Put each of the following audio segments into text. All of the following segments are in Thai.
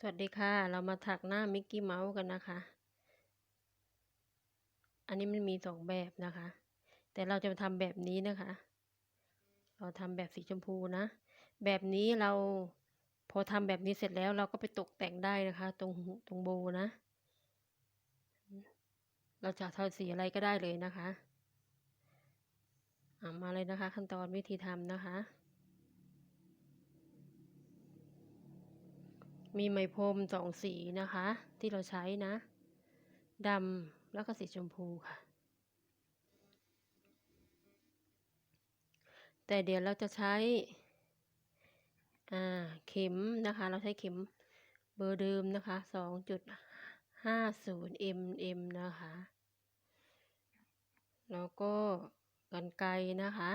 สวัสดีค่ะ เรามาถักหน้ามิกกี้เมาส์กันนะคะ อันนี้มันมีสองแบบนะคะ แต่เราจะทำแบบนี้นะคะ เราทำแบบสีชมพูนะ แบบนี้เราพอทำแบบนี้เสร็จแล้วเราก็ไปตกแต่งได้นะคะ ตรงหูตรงโบนะ เราจะทาสีอะไรก็ได้เลยนะคะอ่ามาเลยนะคะ ขั้นตอนวิธีทำนะคะ มีไหมพรมสองสีนะคะ ที่เราใช้นะดำแล้วก็สีชมพูค่ะ แต่เดี๋ยวเราจะใช้อ่าเข็มนะคะ เราใช้เข็มเบอร์เดิมนะคะสองจุดห้าศูนย์ mm นะคะ แล้วก็กันไกรนะคะ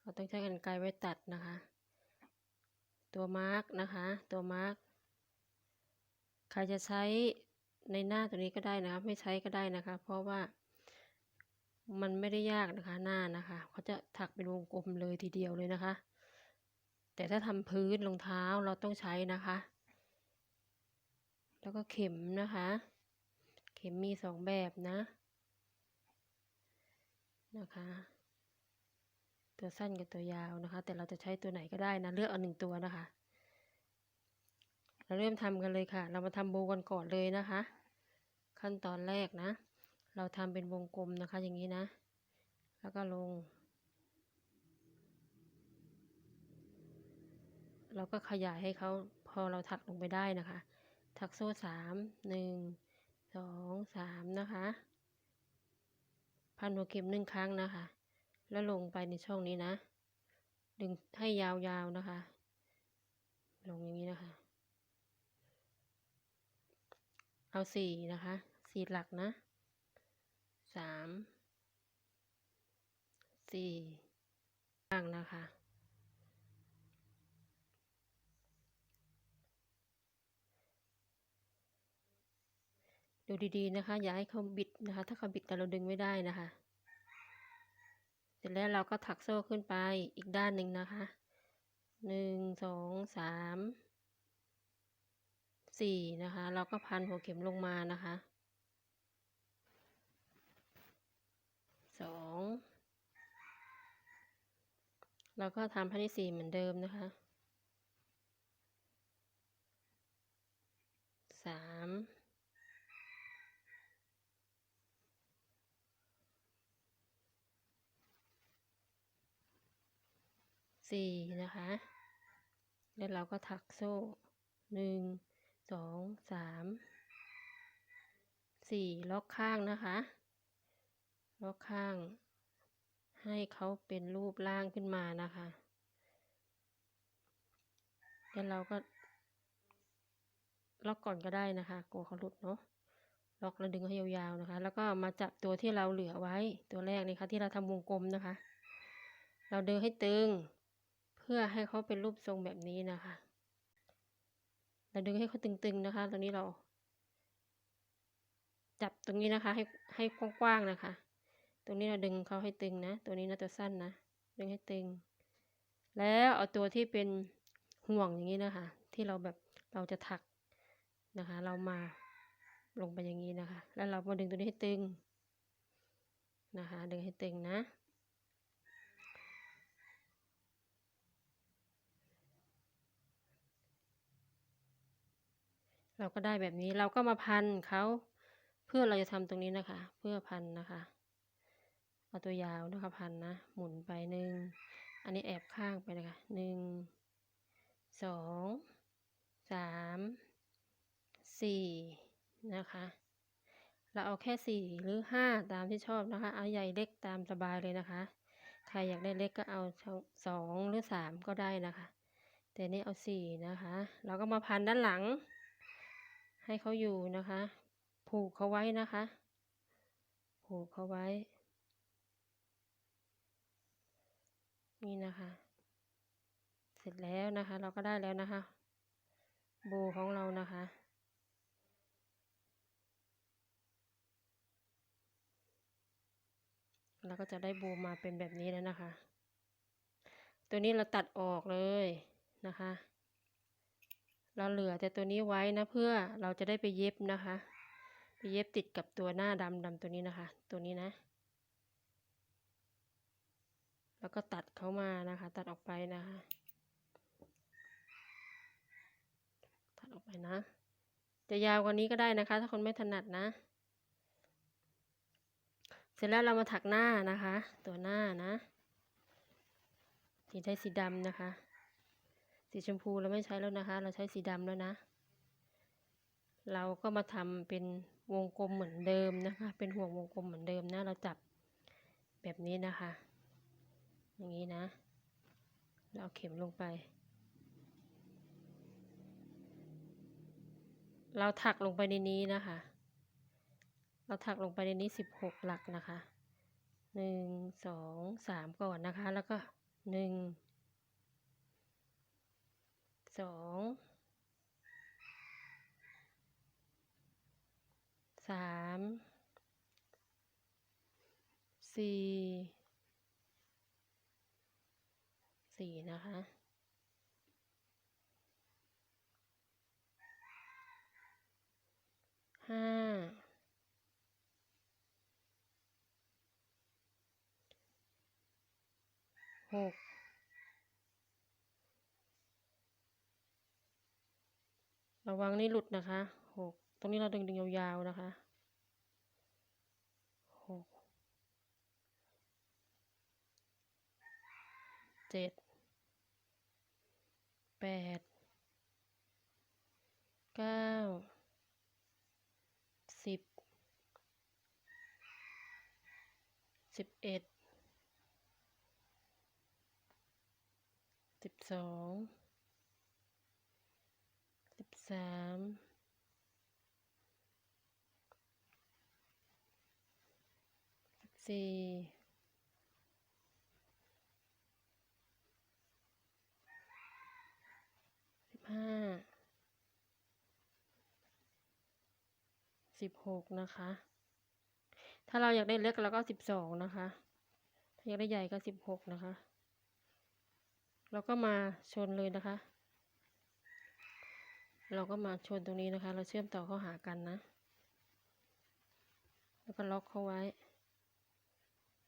เราต้องใช้กันไกรไว้ตัดนะคะ ตัวมาร์กนะคะ ตัวมาร์กใครจะใช้ในหน้าตัวนี้ก็ได้นะคะไม่ใช้ก็ได้นะคะ เพราะว่ามันไม่ได้ยากนะคะหน้านะคะเขาจะถักเป็นวงกลมเลยทีเดียวเลยนะคะ แต่ถ้าทำพื้นรองเท้าเราต้องใช้นะคะ แล้วก็เข็มนะคะ เข็มมีสองแบบนะนะคะ ตัวสั้นกับตัวยาวนะคะ แต่เราจะใช้ตัวไหนก็ได้นะเลือกเอาหนึ่งตัวนะคะ เราเริ่มทำกันเลยค่ะ เรามาทำโบกันก่อนเลยนะคะ ขั้นตอนแรกนะ เราทำเป็นวงกลมนะคะอย่างนี้นะ แล้วก็ลง เราก็ขยายให้เขาพอเราถักลงไปได้นะคะ ถักโซ่สามหนึ่งสองสามนะคะ พันหัวเข็มหนึ่งครั้งนะคะ แล้วลงไปในช่องนี้นะ ดึงให้ยาวๆนะคะ ลงอย่างนี้นะคะ เอาสี่นะคะสี่หลักนะสามสี่ข้างนะคะดูดีๆนะคะ อย่าให้เขาบิดนะคะ ถ้าเขาบิดแต่เราดึงไม่ได้นะคะ เสร็จแล้วเราก็ถักโซ่ขึ้นไปอีกด้านหนึ่งนะคะหนึ่งสองสามสี่นะคะ เราก็พันหัวเข็มลงมานะคะสองเราก็ทำพันที่สี่เหมือนเดิมนะคะสาม สี่นะคะ แล้วเราก็ถักโซ่หนึ่งสองสามสี่ล็อกข้างนะคะ ล็อกข้าง ให้เขาเป็นรูปร่างขึ้นมานะคะ แล้วเราก็ ล็อกก่อนก็ได้นะคะ กลัวเขาหลุดเนาะ ล็อกแล้วดึงให้ยาวๆนะคะ แล้วก็มาจับตัวที่เราเหลือไว้ ตัวแรกนี่ค่ะที่เราทำวงกลมนะคะ เราดึงให้ตึง พื่อให้เขาเป็นรูปทรงแบบนี้นะคะ เราดึงให้เขาตึงๆนะคะ ตรงนี้เรา จับตรงนี้นะคะ ให้ให้กว้างๆนะคะ ตรงนี้เราดึงเขาให้ตึงนะ ตัวนี้นะตัวสั้นนะ ดึงให้ตึง แล้วเอาตัวที่เป็นห่วงอย่างนี้นะคะ ที่เราแบบเราจะถักนะคะ เรามาลงไปอย่างนี้นะคะ แล้วเรามาดึงตัวนี้ให้ตึงนะคะ ดึงให้ตึงนะ เราก็ได้แบบนี้เราก็มาพันเขาเพื่อเราจะทำตรงนี้นะคะ เพื่อพันนะคะเอาตัวยาวนะคะพันนะหมุนไปหนึ่งอันนี้แอบข้างไปนะคะหนึ่งสองสามสี่นะคะ เราเอาแค่สี่หรือห้าตามที่ชอบนะคะ เอาใหญ่เล็กตามสบายเลยนะคะ ใครอยากได้เล็กก็เอาสองหรือสามก็ได้นะคะ แต่นี่เอาสี่นะคะ เราก็มาพันด้านหลัง ให้เขาอยู่นะคะ ผูกเขาไว้นะคะ ผูกเขาไว้ นี่นะคะ เสร็จแล้วนะคะ เราก็ได้แล้วนะคะโบของเรานะคะ เราก็จะได้โบมาเป็นแบบนี้แล้วนะคะ ตัวนี้เราตัดออกเลยนะคะ เราเหลือแต่ตัวนี้ไว้นะเพื่อเราจะได้ไปเย็บนะคะ ไปเย็บติดกับตัวหน้าดำดำตัวนี้นะคะ ตัวนี้นะ แล้วก็ตัดเข้ามานะคะ ตัดออกไปนะคะ ตัดออกไปนะ จะยาวกว่านี้ก็ได้นะคะ ถ้าคนไม่ถนัดนะ เสร็จแล้วเรามาถักหน้านะคะ ตัวหน้านะที่ใช้สีดำนะคะ สีชมพูเราไม่ใช้แล้วนะคะ เราใช้สีดำแล้วนะ เราก็มาทำเป็นวงกลมเหมือนเดิมนะคะ เป็นห่วงวงกลมเหมือนเดิมนะ เราจับแบบนี้นะคะ อย่างนี้นะ เราเอาเข็มลงไป เราถักลงไปในนี้นะคะ เราถักลงไปในนี้สิบหกหลักนะคะหนึ่งสองสามก่อนนะคะ แล้วก็หนึ่ง สองสามสี่สี่นะคะห้าหก ระวังนี่หลุดนะคะหกตรงนี้เราดึงดึงยาวๆนะคะหกเจ็ดแปดเก้าสิบสิบเอ็ดสิบสอง สามสิบสี่สิบห้าสิบหกนะคะ ถ้าเราอยากได้เล็กเราก็สิบสองนะคะ ถ้าอยากได้ใหญ่ก็สิบหกนะคะ เราก็มาชนเลยนะคะ เราก็มาชนตรงนี้นะคะ เราเชื่อมต่อเข้าหากันนะ แล้วก็ล็อกเข้าไว้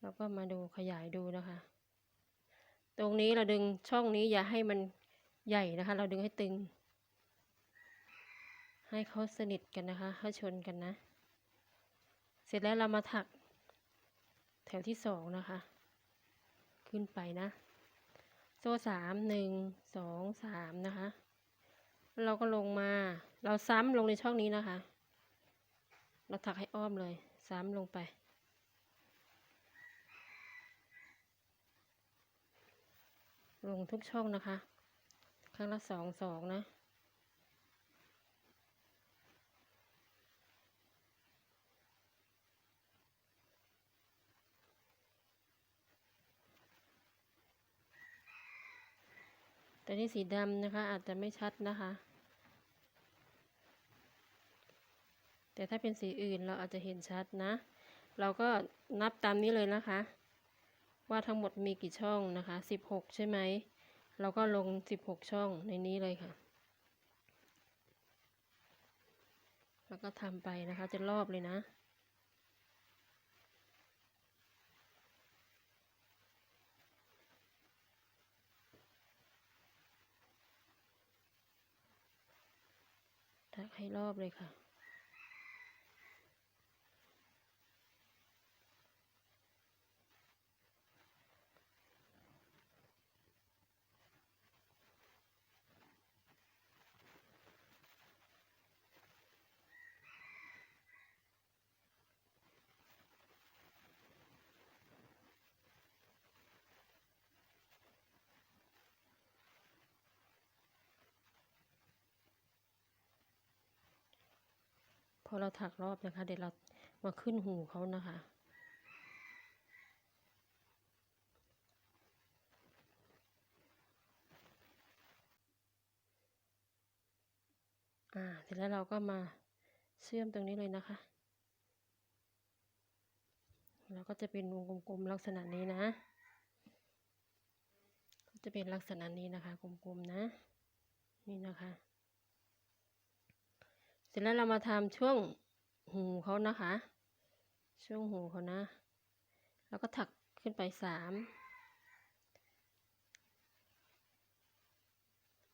แล้วก็มาดูขยายดูนะคะ ตรงนี้เราดึงช่องนี้อย่าให้มันใหญ่นะคะ เราดึงให้ตึง ให้เขาสนิทกันนะคะให้ชนกันนะ เสร็จแล้วเรามาถักแถวที่สองนะคะ ขึ้นไปนะ โซ่สามหนึ่งสองสามนะคะ เราก็ลงมา เราซ้ำลงในช่องนี้นะคะ เราถักให้อ้อมเลย ซ้ำลงไป ลงทุกช่องนะคะ ครั้งละสองสองนะ แต่นี่สีดำนะคะ อาจจะไม่ชัดนะคะ แต่ถ้าเป็นสีอื่นเราอาจจะเห็นชัดนะ เราก็นับตามนี้เลยนะคะ ว่าทั้งหมดมีกี่ช่องนะคะสิบหกใช่ไหม เราก็ลงสิบหกช่องในนี้เลยค่ะ แล้วก็ทำไปนะคะจะรอบเลยนะ ถักให้รอบเลยค่ะ อเราถักรอบนะคะ เดี๋ยวเรามาขึ้นหูเขานะคะ อ่า เสร็จแล้วเราก็มาเชื่อมตรงนี้เลยนะคะ เราก็จะเป็นวงกลมๆลักษณะนี้นะ จะเป็นลักษณะนี้นะคะ กลมๆนะ นี่นะคะ สร็จแล้วเรามาทำช่วงหูเขานะคะ ช่วงหูเขานะ แล้วก็ถักขึ้นไปสาม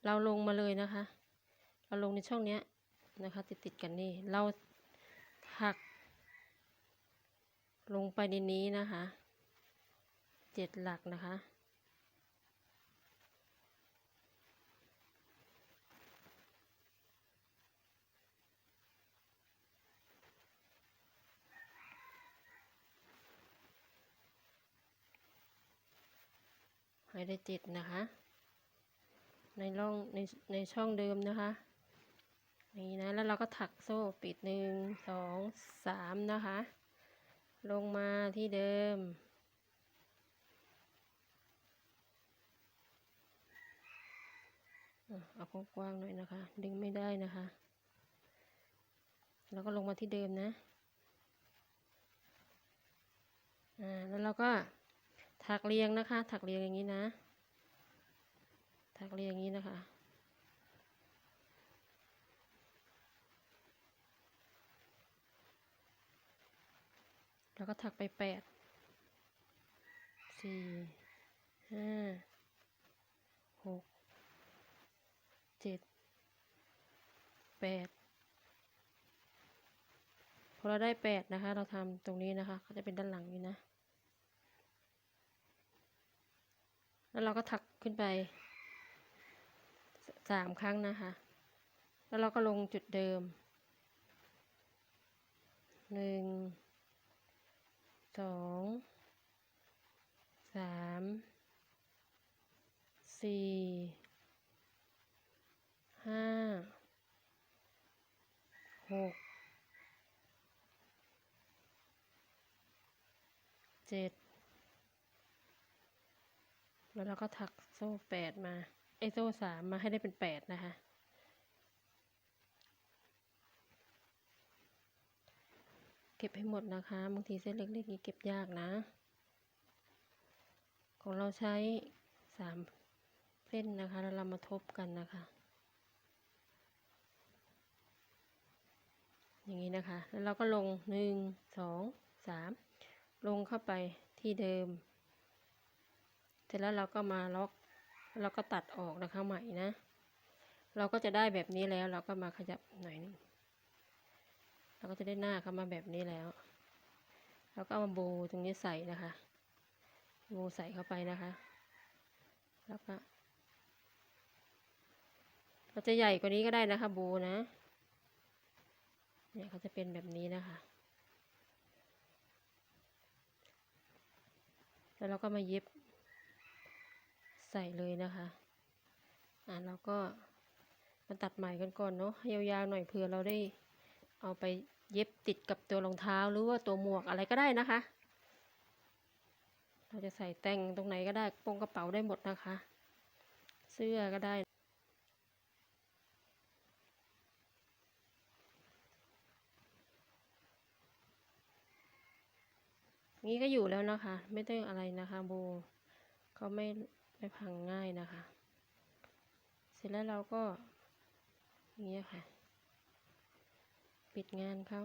เราลงมาเลยนะคะ เราลงในช่องเนี้ยนะคะ ติดติดกันนี่ เราถัก ลงไปในนี้นะคะ เจ็ดหลักนะคะ ให้ได้เจ็ดนะคะ ในร่องในในช่องเดิมนะคะนี่นะแล้วเราก็ถักโซ่ปิดหนึ่งสองสามนะคะ ลงมาที่เดิมอะเอากว้างๆหน่อยนะคะ ดึงไม่ได้นะคะ แล้วก็ลงมาที่เดิมนะ อ่า แล้วเราก็ ถักเรียงนะคะ ถักเรียงอย่างนี้นะ ถักเรียงอย่างนี้นะคะ แล้วก็ถักไปแปดสี่ห้าหกเจ็ดแปดพอเราได้แปดนะคะ เราทำตรงนี้นะคะเขาจะเป็นด้านหลังนี้นะ แล้วเราก็ถักขึ้นไปสสามครั้งนะคะ แล้วเราก็ลงจุดเดิมหนึ่งสองสามสี่ห้าหกเจ็ด แล้วเราก็ถักโซ่แปดมาไอโซ่สามมาให้ได้เป็นแปดนะคะเก็บให้หมดนะคะบางทีเส้นเล็กๆนี้เก็บยากนะ ของเราใช้สามเส้นนะคะ แล้วเรามาทบกันนะคะ อย่างนี้นะคะ แล้วเราก็ลงหนึ่งสองสามลงเข้าไปที่เดิม เสร็จแล้วเราก็มาล็อกแล้วก็ตัดออกนะคะใหม่นะ เราก็จะได้แบบนี้แล้ว เราก็มาขยับหน่อยนึงเราก็จะได้หน้าเข้ามาแบบนี้แล้วแล้วก็เอามาโบตรงนี้ใส่นะคะโบใส่เข้าไปนะคะ แล้วก็เราจะใหญ่กว่านี้ก็ได้นะคะโบนะเนี่ยเขาจะเป็นแบบนี้นะคะ แล้วเราก็มาเย็บ ใส่เลยนะคะ อ่าเราก็มาตัดใหม่กันก่อนเนาะยาวๆหน่อยเผื่อเราได้เอาไปเย็บติดกับตัวรองเท้าหรือว่าตัวหมวกอะไรก็ได้นะคะ เราจะใส่แต่งตรงไหนก็ได้โปงกระเป๋าได้หมดนะคะ เสื้อก็ได้นี้ก็อยู่แล้วนะคะ ไม่ต้องอะไรนะคะโบก็ไม่ ไม่พังง่ายนะคะ เสร็จแล้วเราก็อย่างนี้ยค่ะ ปิดงานเขา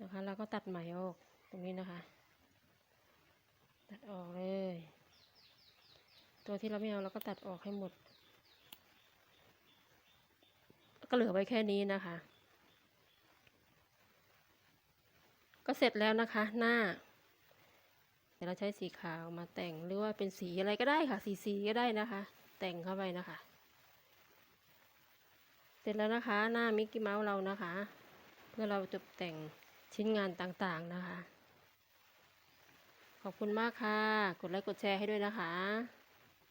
นะคะเราก็ตัดไหมออกตรงนี้นะคะ ตัดออกเลย ตัวที่เราไม่เอาเราก็ตัดออกให้หมด ก็เหลือไว้แค่นี้นะคะ ก็เสร็จแล้วนะคะหน้า เดี๋ยวเราใช้สีขาวมาแต่งหรือว่าเป็นสีอะไรก็ได้ค่ะ สีสีก็ได้นะคะ แต่งเข้าไปนะคะ เสร็จแล้วนะคะหน้ามิกกี้เมาส์เรานะคะ เพื่อเราจะแต่งชิ้นงานต่างๆนะคะ ขอบคุณมากค่ะ กดไลค์กดแชร์ให้ด้วยนะคะ